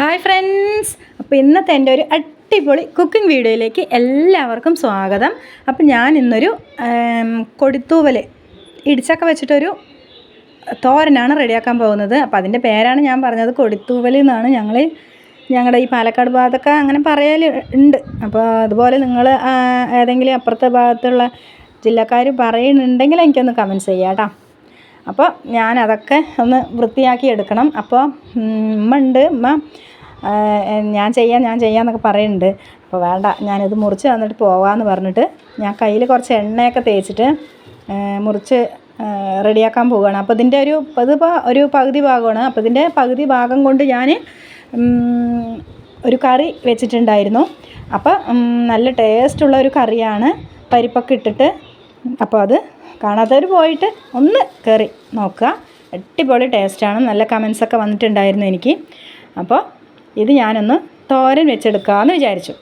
Hi friends. അപ്പോൾ ഇന്നത്തെ എന്റെ ഒരു അടിപൊളി കുക്കിംഗ് വീഡിയോയിലേക്ക് എല്ലാവർക്കും സ്വാഗതം. അപ്പോൾ ഞാൻ ഇന്നൊരു കൊടുത്തൂവൽ ഇടിച്ചൊക്കെ വെച്ചിട്ടൊരു തോരനാണ് റെഡിയാക്കാൻ പോകുന്നത്. അപ്പോൾ അതിന്റെ പേരാണ് ഞാൻ പറഞ്ഞത് കൊടുത്തൂവൽ എന്നാണ് ഞങ്ങൾ ഞങ്ങളുടെ ഈ പാലക്കാട് ഭാഗത്തൊക്കെ അങ്ങനെ പറയൽ ഉണ്ട്. അപ്പോൾ അതുപോലെ നിങ്ങൾ ഏതെങ്കിലും അപ്പുറത്തെ ഭാഗത്തുള്ള ജില്ലക്കാർ പറയുന്നുണ്ടെങ്കിൽ എനിക്കൊന്ന് കമൻസ് ചെയ്യാം കേട്ടോ. അപ്പോൾ ഞാൻ അതൊക്കെ ഒന്ന് വൃത്തിയാക്കി എടുക്കണം. അപ്പോൾ ഉമ്മ ഉണ്ട് ഉമ്മ ഞാൻ ചെയ്യാം ഞാൻ ചെയ്യാമെന്നൊക്കെ പറയുന്നുണ്ട്. അപ്പോൾ വേണ്ട ഞാനിത് മുറിച്ച് തന്നിട്ട് പോകാമെന്ന് പറഞ്ഞിട്ട് ഞാൻ കയ്യിൽ കുറച്ച് എണ്ണയൊക്കെ തേച്ചിട്ട് മുറിച്ച് റെഡിയാക്കാൻ പോവുകയാണ് അപ്പോൾ ഇതിന്റെ ഒരു ഇതിപ്പോൾ ഒരു പകുതി ഭാഗമാണ്. അപ്പോൾ ഇതിന്റെ പകുതി ഭാഗം കൊണ്ട് ഞാൻ ഒരു കറി വെച്ചിട്ടുണ്ടായിരുന്നു. അപ്പോൾ നല്ല ടേസ്റ്റുള്ള ഒരു കറിയാണ്. പരിപ്പൊക്കെ ഇട്ടിട്ട് അപ്പോൾ അത് കാണാത്തവർ പോയിട്ട് ഒന്ന് കയറി നോക്കുക. അടിപൊളി ടേസ്റ്റാണ് നല്ല കമൻസൊക്കെ വന്നിട്ടുണ്ടായിരുന്നു എനിക്ക്. അപ്പോൾ ഇത് ഞാനൊന്ന് തോരൻ വെച്ചെടുക്കാമെന്ന് വിചാരിച്ചു.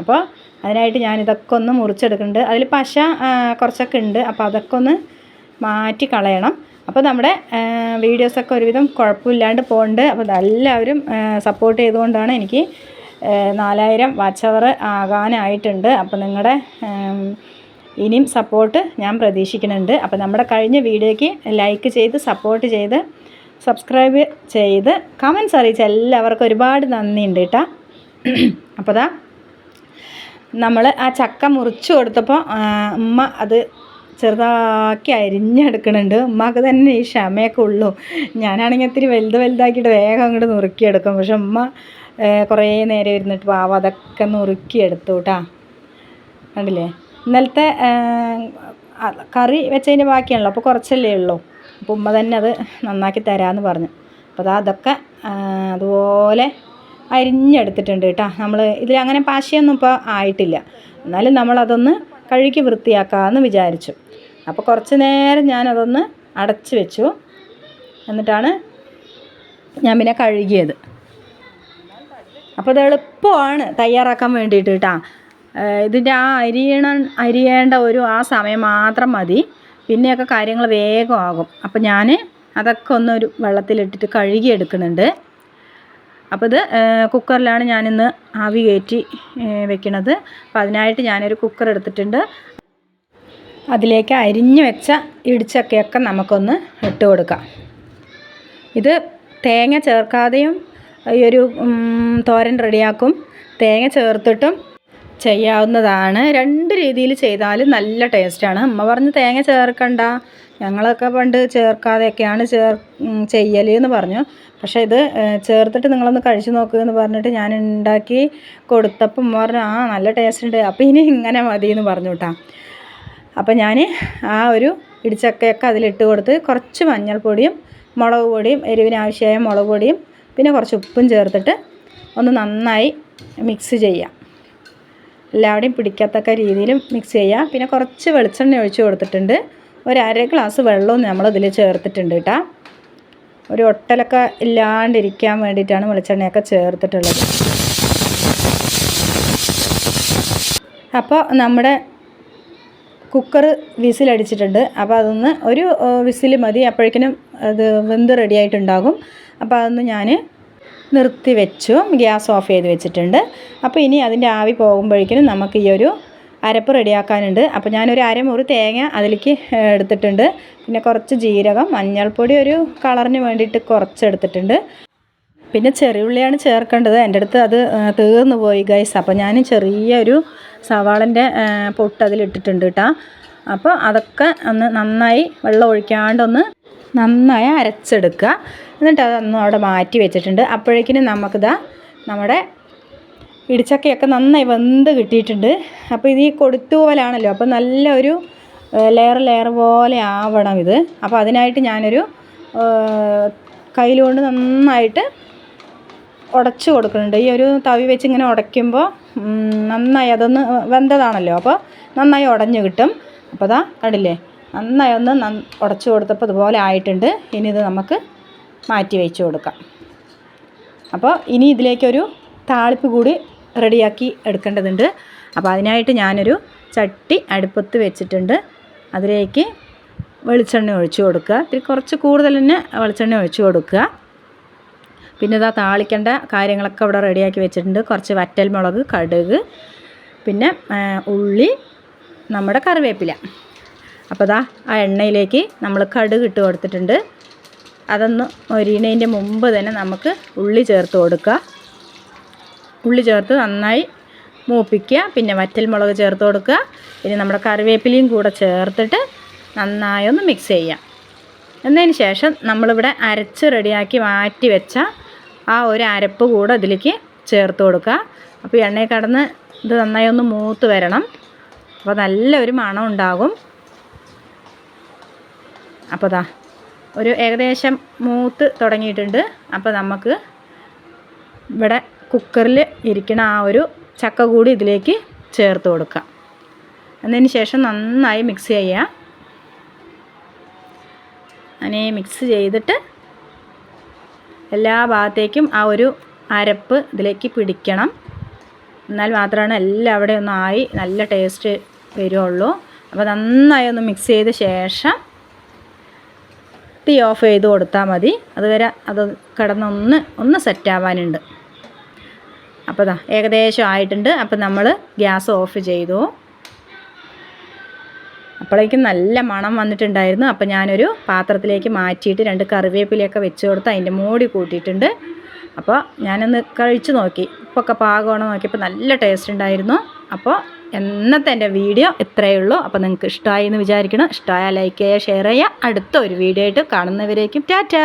അപ്പോൾ അതിനായിട്ട് ഞാൻ ഇതൊക്കെ ഒന്ന് മുറിച്ചെടുക്കുന്നുണ്ട്. അതിൽ പശ കുറച്ചൊക്കെ ഉണ്ട്. അപ്പോൾ അതൊക്കെ ഒന്ന് മാറ്റി കളയണം. അപ്പോൾ നമ്മുടെ വീഡിയോസൊക്കെ ഒരുവിധം കുഴപ്പമില്ലാണ്ട് പോകുന്നുണ്ട് അപ്പോൾ എല്ലാവരും സപ്പോർട്ട് ചെയ്തുകൊണ്ടാണ് എനിക്ക് നാലായിരം വാച്ച് അവർ ആകാനായിട്ടുണ്ട്. അപ്പോൾ നിങ്ങളുടെ ഇനിയും സപ്പോർട്ട് ഞാൻ പ്രതീക്ഷിക്കുന്നുണ്ട്. അപ്പോൾ നമ്മുടെ കഴിഞ്ഞ വീഡിയോയ്ക്ക് ലൈക്ക് ചെയ്ത് സപ്പോർട്ട് ചെയ്ത് സബ്സ്ക്രൈബ് ചെയ്ത് കമൻസ് അറിയിച്ച എല്ലാവർക്കും ഒരുപാട് നന്ദിയുണ്ട് കേട്ടോ. അപ്പോൾ ദാ നമ്മൾ ആ ചക്ക മുറിച്ച് കൊടുത്തപ്പോൾ ഉമ്മ അത് ചെറുതാക്കി അരിഞ്ഞെടുക്കണുണ്ട് ഉമ്മക്ക് തന്നെ ഈ ക്ഷമയൊക്കെ ഉള്ളൂ. ഞാനാണെങ്കിൽ ഇത്തിരി വലുത് വലുതാക്കിയിട്ട് വേഗം അങ്ങോട്ട് നുറുക്കിയെടുക്കും. പക്ഷെ ഉമ്മ കുറേ നേരം ഇരുന്നിട്ട് പാവം അതൊക്കെ നുറുക്കിയെടുത്തു കേട്ടോ. കണ്ടില്ലേ? ഇന്നലത്തെ കറി വെച്ചതിന്റെ ബാക്കിയാണല്ലോ. അപ്പോൾ കുറച്ചല്ലേ ഉള്ളൂ. അപ്പോൾ ഉമ്മ തന്നെ അത് നന്നാക്കി തരാമെന്ന് പറഞ്ഞു. അപ്പോൾ അതാ അതൊക്കെ അതുപോലെ അരിഞ്ഞെടുത്തിട്ടുണ്ട് കേട്ടോ. നമ്മൾ ഇതിൽ അങ്ങനെ പാശിയൊന്നും ഇപ്പോൾ ആയിട്ടില്ല. എന്നാലും നമ്മളതൊന്ന് കഴുകി വൃത്തിയാക്കാമെന്ന് വിചാരിച്ചു. അപ്പോൾ കുറച്ച് നേരം ഞാനതൊന്ന് അടച്ച് വെച്ചു. എന്നിട്ടാണ് ഞാൻ പിന്നെ കഴുകിയത്. അപ്പോൾ അത് എളുപ്പമാണ് തയ്യാറാക്കാൻ വേണ്ടിയിട്ട് കേട്ടോ. ഇതിന്റെ ആ അരിയണ അരിയേണ്ട ഒരു ആ സമയം മാത്രം മതി. പിന്നെയൊക്കെ കാര്യങ്ങൾ വേഗമാകും അപ്പം ഞാൻ അതൊക്കെ ഒന്നൊരു വെള്ളത്തിലിട്ടിട്ട് കഴുകി എടുക്കുന്നുണ്ട്. അപ്പോൾ ഇത് കുക്കറിലാണ് ഞാനിന്ന് ആവി കയറ്റി വെക്കണത്. അപ്പം അതിനായിട്ട് ഞാനൊരു കുക്കർ എടുത്തിട്ടുണ്ട്. അതിലേക്ക് അരിഞ്ഞു വെച്ച ഇടിച്ചക്കയൊക്കെ നമുക്കൊന്ന് ഇട്ട് കൊടുക്കാം. ഇത് തേങ്ങ ചേർക്കാതെയും ഈ ഒരു തോരൻ റെഡിയാക്കും. തേങ്ങ ചേർത്തിട്ടും ചെയ്യാവുന്നതാണ്. രണ്ട് രീതിയിൽ ചെയ്താലും നല്ല ടേസ്റ്റാണ് അമ്മ പറഞ്ഞ് തേങ്ങ ചേർക്കണ്ട. ഞങ്ങളൊക്കെ പണ്ട് ചേർക്കാതെയൊക്കെയാണ് ചേർ ചെയ്യൽ എന്ന് പറഞ്ഞു. പക്ഷേ ഇത് ചേർത്തിട്ട് നിങ്ങളൊന്ന് കഴിച്ച് നോക്കുക എന്ന് പറഞ്ഞിട്ട് ഞാൻ ഉണ്ടാക്കി കൊടുത്തപ്പം പറഞ്ഞു ആ നല്ല ടേസ്റ്റ് ഉണ്ട്. അപ്പോൾ ഇനി ഇങ്ങനെ മതി എന്ന് പറഞ്ഞു കേട്ടോ അപ്പോൾ ഞാൻ ആ ഒരു ഇടിച്ചക്കയൊക്കെ അതിലിട്ട് കൊടുത്ത് കുറച്ച് മഞ്ഞൾപ്പൊടിയും മുളക് പൊടിയും എരിവിന് ആവശ്യമായ മുളക് പൊടിയും പിന്നെ കുറച്ച് ഉപ്പും ചേർത്തിട്ട് ഒന്ന് നന്നായി മിക്സ് ചെയ്യാം. എല്ലാവരുടെയും പിടിക്കാത്തക്ക രീതിയിലും മിക്സ് ചെയ്യുക പിന്നെ കുറച്ച് വെളിച്ചെണ്ണ ഒഴിച്ച് കൊടുത്തിട്ടുണ്ട്. ഒരു അര ഗ്ലാസ് വെള്ളവും നമ്മളിതിൽ ചേർത്തിട്ടുണ്ട് കേട്ടോ ഒരു ഒട്ടലൊക്കെ ഇല്ലാണ്ടിരിക്കാൻ വേണ്ടിയിട്ടാണ് വെളിച്ചെണ്ണയൊക്കെ ചേർത്തിട്ടുള്ളത്. അപ്പോൾ നമ്മുടെ കുക്കർ വിസിലടിച്ചിട്ടുണ്ട്. അപ്പോൾ അതൊന്ന് ഒരു വിസിൽ മതി. അപ്പോഴേക്കിനും അത് വെന്ത് റെഡി ആയിട്ടുണ്ടാകും. അപ്പോൾ അതൊന്ന് ഞാൻ നിർത്തി വെച്ചു ഗ്യാസ് ഓഫ് ചെയ്ത് വെച്ചിട്ടുണ്ട്. അപ്പോൾ ഇനി അതിന്റെ ആവി പോകുമ്പോഴേക്കും നമുക്ക് ഈ ഒരു അരപ്പ് റെഡിയാക്കാനുണ്ട്. അപ്പോൾ ഞാനൊരു അരമുറി തേങ്ങ അതിലേക്ക് എടുത്തിട്ടുണ്ട്. പിന്നെ കുറച്ച് ജീരകം മഞ്ഞൾപ്പൊടി ഒരു കളറിന് വേണ്ടിയിട്ട് കുറച്ച് എടുത്തിട്ടുണ്ട് പിന്നെ ചെറിയുള്ളിയാണ് ചേർക്കേണ്ടത്. എന്റെ അടുത്ത് അത് തീർന്നു പോയി ഗൈസ് അപ്പോൾ ഞാൻ ചെറിയൊരു സവാളന്റെ പൊട്ട് അതിലിട്ടിട്ടുണ്ട് കേട്ടോ അപ്പോൾ അതൊക്കെ ഒന്ന് നന്നായി വെള്ളം ഒഴിക്കാണ്ടൊന്ന് നന്നായി അരച്ചെടുക്കുക. എന്നിട്ട് അതൊന്നും അവിടെ മാറ്റി വെച്ചിട്ടുണ്ട്. അപ്പോഴേക്കിനും നമുക്കിതാ നമ്മുടെ ഇടിച്ചക്കയൊക്കെ നന്നായി വെന്ത് കിട്ടിയിട്ടുണ്ട്. അപ്പോൾ ഇത് ഈ കൊടുത്തു പോലാണല്ലോ അപ്പോൾ നല്ലൊരു ലെയർ ലെയർ പോലെ ആവണം ഇത്. അപ്പോൾ അതിനായിട്ട് ഞാനൊരു കയ്യിലുകൊണ്ട് നന്നായിട്ട് ഉടച്ചു കൊടുക്കുന്നുണ്ട്. ഈ ഒരു തവി വെച്ച് ഇങ്ങനെ ഉടയ്ക്കുമ്പോൾ നന്നായി അതൊന്ന് വെന്തതാണല്ലോ. അപ്പോൾ നന്നായി ഉടഞ്ഞു കിട്ടും. അപ്പോൾ അതാ കണ്ടില്ലേ? നന്നായി ഒന്ന് ഉടച്ചു കൊടുത്തപ്പോൾ ഇതുപോലെ ആയിട്ടുണ്ട്. ഇനി ഇത് നമുക്ക് മാറ്റി വെച്ച് കൊടുക്കാം. അപ്പോൾ ഇനി ഇതിലേക്കൊരു താളിപ്പ് കൂടി റെഡിയാക്കി എടുക്കേണ്ടതുണ്ട്. അപ്പോൾ അതിനായിട്ട് ഞാനൊരു ചട്ടി അടുപ്പത്ത് വെച്ചിട്ടുണ്ട്. അതിലേക്ക് വെളിച്ചെണ്ണ ഒഴിച്ചു കൊടുക്കുക. ഇത്തിരി കുറച്ച് കൂടുതൽ തന്നെ വെളിച്ചെണ്ണ ഒഴിച്ചു കൊടുക്കുക. പിന്നെ ഇതാ താളിക്കേണ്ട കാര്യങ്ങളൊക്കെ ഇവിടെ റെഡിയാക്കി വെച്ചിട്ടുണ്ട്. കുറച്ച് വറ്റൽ മുളക് കടുക് പിന്നെ ഉള്ളി നമ്മുടെ കറിവേപ്പില. അപ്പോൾ ദാ ആ എണ്ണയിലേക്ക് നമ്മൾ കടുക് ഇട്ട് കൊടുത്തിട്ടുണ്ട്. അതൊന്ന് ഒരിണേന്റെ മുമ്പ് തന്നെ നമുക്ക് ഉള്ളി ചേർത്ത് കൊടുക്കുക. ഉള്ളി ചേർത്ത് നന്നായി മൂപ്പിക്കുക. പിന്നെ വറ്റൽ മുളക് ചേർത്ത് കൊടുക്കുക. പിന്നെ നമ്മുടെ കറിവേപ്പിലയും കൂടെ ചേർത്തിട്ട് നന്നായൊന്ന് മിക്സ് ചെയ്യാം എന്നതിന് ശേഷം നമ്മളിവിടെ അരച്ച് റെഡിയാക്കി മാറ്റി വെച്ച ആ ഒരു അരപ്പ് കൂടെ അതിലേക്ക് ചേർത്ത് കൊടുക്കുക. അപ്പോൾ എണ്ണയിൽ കടന്ന് ഇത് നന്നായി ഒന്ന് മൂത്ത് വരണം. അപ്പോൾ നല്ലൊരു മണം ഉണ്ടാകും. അപ്പോൾ ദാ ഒരു ഏകദേശം മൂത്ത് തുടങ്ങിയിട്ടുണ്ട്. അപ്പോൾ നമുക്ക് ഇവിടെ കുക്കറിൽ ഇരിക്കുന്ന ആ ഒരു ചക്ക കൂടി ഇതിലേക്ക് ചേർത്ത് കൊടുക്കാം. എന്നതിന് ശേഷം നന്നായി മിക്സ് ചെയ്യുക. അങ്ങനെ മിക്സ് ചെയ്തിട്ട് എല്ലാ ഭാഗത്തേക്കും ആ ഒരു അരപ്പ് ഇതിലേക്ക് പിടിക്കണം. എന്നാൽ മാത്രമാണ് എല്ലാം അവിടെ ഒന്നായി നല്ല ടേസ്റ്റ് വരുള്ളൂ. അപ്പോൾ നന്നായി ഒന്ന് മിക്സ് ചെയ്ത ശേഷം തീ ഓഫ് ചെയ്ത് കൊടുത്താൽ മതി. അതുവരെ അത് കിടന്നൊന്ന് ഒന്ന് സെറ്റാവാനുണ്ട് അപ്പോൾ ദാ ഏകദേശം ആയിട്ടുണ്ട്. അപ്പോൾ നമ്മൾ ഗ്യാസ് ഓഫ് ചെയ്തു. അപ്പോഴേക്കും നല്ല മണം വന്നിട്ടുണ്ടായിരുന്നു. അപ്പോൾ ഞാനൊരു പാത്രത്തിലേക്ക് മാറ്റിയിട്ട് രണ്ട് കറിവേപ്പിലയൊക്കെ വെച്ച് കൊടുത്ത് അതിന്റെ മൂടി കൂട്ടിയിട്ടുണ്ട്. അപ്പോൾ ഞാനൊന്ന് കഴിച്ച് നോക്കി. ഉപ്പൊക്കെ പാകമാണോ നോക്കിയപ്പോൾ നല്ല ടേസ്റ്റ് ഉണ്ടായിരുന്നു. അപ്പോൾ എന്നത്തെ എന്റെ വീഡിയോ ഇത്രയേ ഉള്ളൂ. അപ്പോൾ നിങ്ങൾക്ക് ഇഷ്ടമായി എന്ന് വിചാരിക്കണം ഇഷ്ടമായ ലൈക്ക് ചെയ്യുക ഷെയർ ചെയ്യുക. അടുത്ത ഒരു വീഡിയോ ആയിട്ട് കാണുന്നവരേക്കും. ടാറ്റാ!